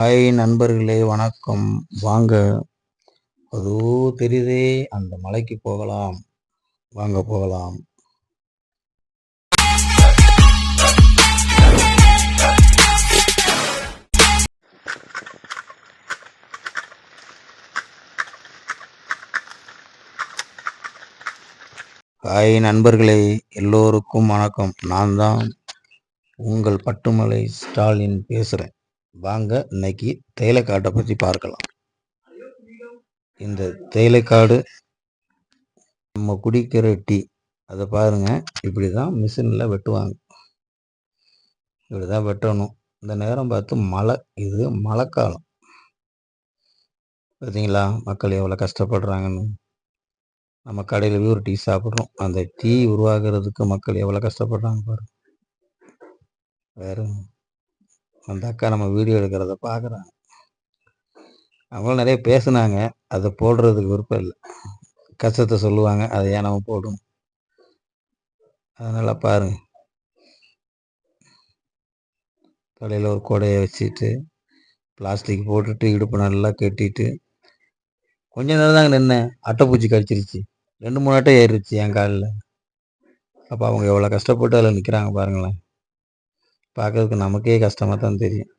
Hi நண்பர்களே வணக்கம். வாங்க. அதோ தெரியுதே அந்த மலைக்கு போகலாம். வாங்க போகலாம். ஹாய் நண்பர்களே எல்லோருக்கும் வணக்கம். நான் தான் உங்கள் பட்டுமலை ஸ்டாலின் பேசுகிறேன் வாங்க இன்னைக்கு தேயிலைக்காட்டை பற்றி பார்க்கலாம். இந்த தேயிலைக்காடு நம்ம குடிக்கிற டீ அதை பாருங்க. இப்படி தான் மிஷினில் வெட்டுவாங்க. இப்படி தான் வெட்டணும். இந்த நேரம் பார்த்து மழை இது மழைக்காலம். பார்த்தீங்களா மக்கள் எவ்வளோ கஷ்டப்படுறாங்கன்னு. நம்ம கடையில் போய் ஒரு டீ சாப்பிட்றோம். அந்த டீ உருவாகிறதுக்கு மக்கள் எவ்வளோ கஷ்டப்படுறாங்க பாருங்கள் வேறு அந்த அக்கா நம்ம வீடியோ எடுக்கிறத பார்க்குறாங்க அவங்களும் நிறைய பேசுனாங்க. அதை போடுறதுக்கு விருப்பம் இல்லை. கஷ்டத்தை சொல்லுவாங்க. அதை ஏன் நம்ம போடணும்? அதனால் பாருங்க. தலையில் ஒரு கொடையை வச்சுட்டு பிளாஸ்டிக் போட்டுட்டு இடுப்பு நல்லா கட்டிட்டு கொஞ்ச நேரம் தாங்க நின்னேன். அட்டைப்பூச்சி கடிச்சிருச்சு. ரெண்டு மூணு அட்டை ஏறிடுச்சு என் காலில். அப்போ அவங்க எவ்வளோ கஷ்டப்பட்டு அதில் நிற்கிறாங்க பாருங்களேன். பார்க்கறதுக்கு நமக்கே கஷ்டமாக தான் தெரியும்.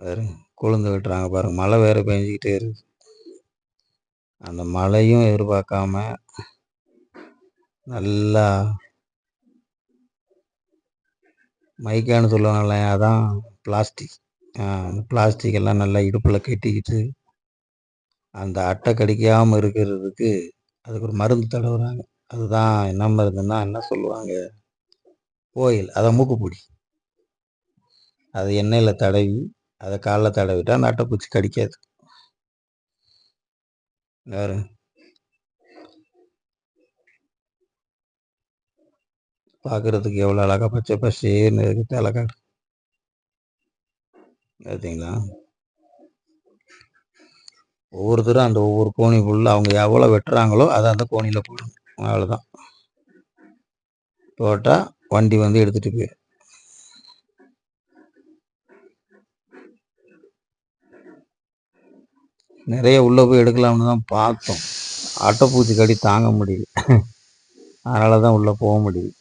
வேறு குளிர்ந்து விட்டுறாங்க பாருங்கள் மழை வேறு பெஞ்சிக்கிட்டே இருக்குது அந்த மழையும் எதிர்பார்க்காம நல்லா மைக்கான்னு சொல்லுவாங்கல்ல அதான் பிளாஸ்டிக் அந்த பிளாஸ்டிக் எல்லாம் நல்லா இடுப்பில் கட்டிக்கிட்டு அந்த அட்டை கடிக்காமல் இருக்கிறதுக்கு அதுக்கு ஒரு மருந்து தடவுறாங்க. அதுதான் என்ன மருந்துன்னா என்ன சொல்லுவாங்க? கோயில் அதை மூக்குப்பொடி. அதை எண்ணெயில் தடவி அதை காலில் தடவிட்டால் அந்த அட்டைப்பூச்சி கடிக்காது. வேறு? பார்க்குறதுக்கு எவ்வளோ அழகாக பச்சை பசேன்னு இருக்கு தேலக்காடு பார்த்தீங்களா ஒவ்வொருத்தரும் அந்த ஒவ்வொரு கோணிக்குள்ளே ஃபுல்லாக அவங்க எவ்வளோ வெட்டுறாங்களோ அதை அந்த கோணியில் போடணும். அவ்வளோதான் போட்டால் வண்டி வந்து எடுத்துட்டு போயிடும் நிறைய உள்ளே போய் எடுக்கலாம்னு தான் பார்த்தோம். அட்டைப்பூச்சி கடி தாங்க முடியல. அதனால தான் உள்ளே போக முடியுது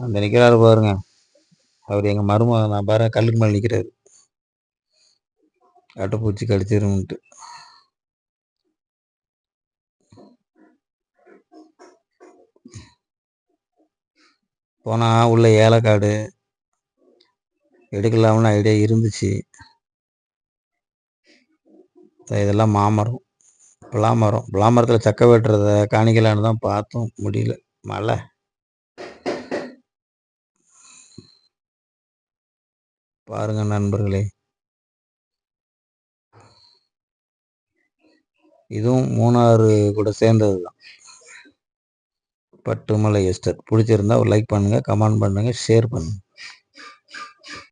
அந்த நிற்கிறாரு பாருங்க. அவர் எங்கள் மருமகன் நான் பாரு கல்லுக்கு மேலே நிற்கிறாரு அட்டைப்பூச்சி கடிச்சிரும்ன்ட்டு. போனால் உள்ள ஏலக்காடு எடுக்கலாம்னு ஐடியா இருந்துச்சு. இதெல்லாம் மாமரம் பிளாமரம் பிளாமரத்தில் சக்கை வெட்டுறத காணிக்கலான்னு தான் பார்த்தோம். முடியல. மழை. பாருங்க நண்பர்களே. இதுவும் மூணாறு கூட சேர்ந்தது தான் பட்டுமலை எஸ்டர் பிடிச்சிருந்தா ஒரு லைக் பண்ணுங்கள் கமெண்ட் பண்ணுங்கள் ஷேர் பண்ணுங்கள்